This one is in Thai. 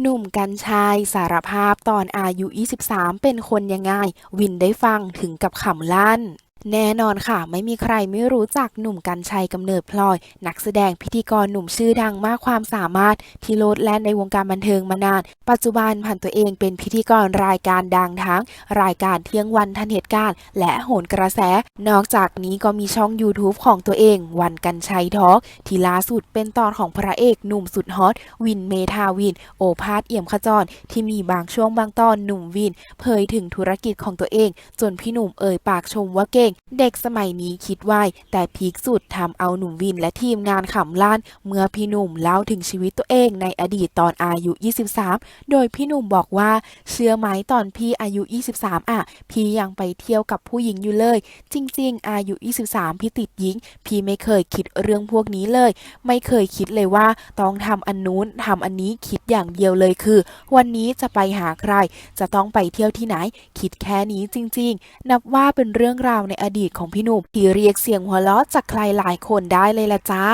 หนุ่มกัญชัยสารภาพตอนอายุ 23 เป็นคนยังไง วินได้ฟังถึงกับขำลั่น แน่นอนค่ะ ไม่มีใครไม่รู้จักหนุ่มกัญชัยกำเนิดพลอย นักแสดงพิธีกรหนุ่มชื่อดังมากความสามารถ ที่โลดแล่นในวงการบันเทิงมานาน ปัจจุบันผ่านตัวเองเป็นพิธีกรรายการดังทั้ง รายการเที่ยงวันทันเหตุการณ์ และโหนกระแส นอกจากนี้ก็มีช่อง YouTube ของตัวเอง วันกัญชัยทอล์กที่ล่าสุดเป็นตอนของพระเอกหนุ่มสุดฮอตวินเมทาวิน โอภาสเอี่ยมขจร ที่มีบางช่วงบางตอนหนุ่มวิน เผยถึงธุรกิจของตัวเอง จนพี่หนุ่มเอ่ยปากชมว่าเก่งเด็กสมัยนี้คิดไวแต่พีคสุดทำเอาหนุ่มวินและทีมงานขำล้าน เมื่อพี่หนุ่มเล่าถึงชีวิตตัวเองในอดีตตอนอายุ 23 โดยพี่หนุ่มบอกว่าเชื่อไหมตอนพี่อายุ 23 อะ พี่ยังไปเที่ยวกับผู้หญิงอยู่เลย จริง ๆ อายุ 23 พี่ติดหญิง พี่ไม่เคยคิดเรื่องพวกนี้เลย ไม่เคยคิดเลยว่าต้องทำอันนู้นทำอันนี้คิด อย่างเดียวเลยคือ วันนี้จะไปหาใคร จะต้องไปเที่ยวที่ไหน คิดแค่นี้จริง ๆ นับว่าเป็นเรื่องราวในอดีตของพี่หนุ่มที่เรียกเสียงหัวเราะจากใครหลายคนได้เลยละจ้า